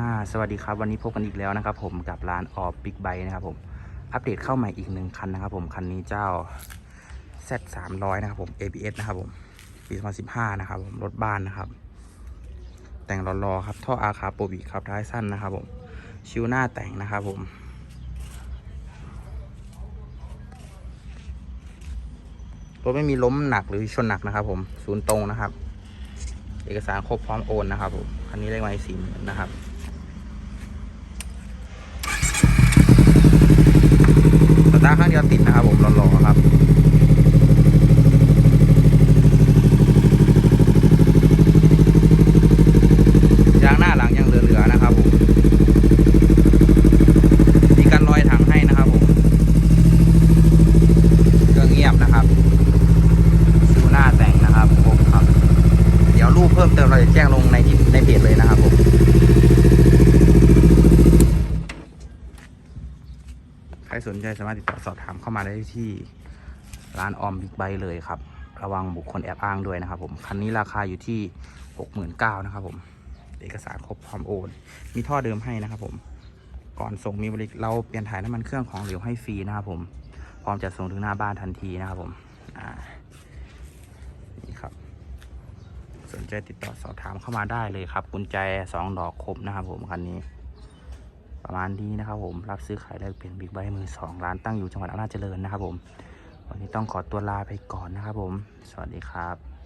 อ่าสวัสดีครับวันนี้พบกันอีกแล้วนะครับผมกับร้านออบบิ๊กไบนะครับผมอัปเดตเข้าใหม่อีกหนึ่งคันนะครับผมคันนี้เจ้า Z 3 0 0นะครับผม ABS นะครับผมปี 2015 นะครับผมรถบ้านนะครับ แต่งรอๆครับท่ออาคาโปรบิครับท้ายสั้นนะครับผมชิวหน้าแต่งนะครับผมรถไม่มีล้มหนักหรือชนหนักนะครับผมศูนย์ตรงนะครับ เอกสารครบพร้อมโอนนะครับผมคันนี้เลขไม้สี่หมื่นนะครับ สตาร์ท ข้างเดียวติดนะครับผมรอๆครับยางหน้าหลังยังเหลือๆนะครับผมมีการลอยถังให้นะครับผมเครื่องเงียบนะครับซิวหน้าแต่งนะครับผมครับ เดี๋ยวรูปเพิ่มเติมเราจะแจ้งลงในที่ในเพจเลยนะครับผม ใครสนใจสามารถติดต่อสอบถามเข้ามาได้ที่ร้านออมบิ๊กไบเลยครับ ระวังบุคคลแอบอ้างด้วยนะครับผมคันนี้ราคาอยู่ที่ 69,000นะครับผม เอกสารครบพร้อมโอน มีท่อเดิมให้นะครับผมก่อนส่งมีบริเราเปลี่ยนถ่ายน้ำมันเครื่องของเหลวให้ฟรีนะครับผม พร้อมจะส่งถึงหน้าบ้านทันทีนะครับผมนี่ครับ สนใจติดต่อสอบถามเข้ามาได้เลยครับกุญแจสองดอกครบนะครับผมคันนี้ ประมาณนี้นะครับผมรับซื้อขายแลกเปลี่ยนบิ๊กไบค์มือสองร้านตั้งอยู่จังหวัดอำนาจเจริญนะครับผมวันนี้ต้องขอตัวลาไปก่อนนะครับผม สวัสดีครับ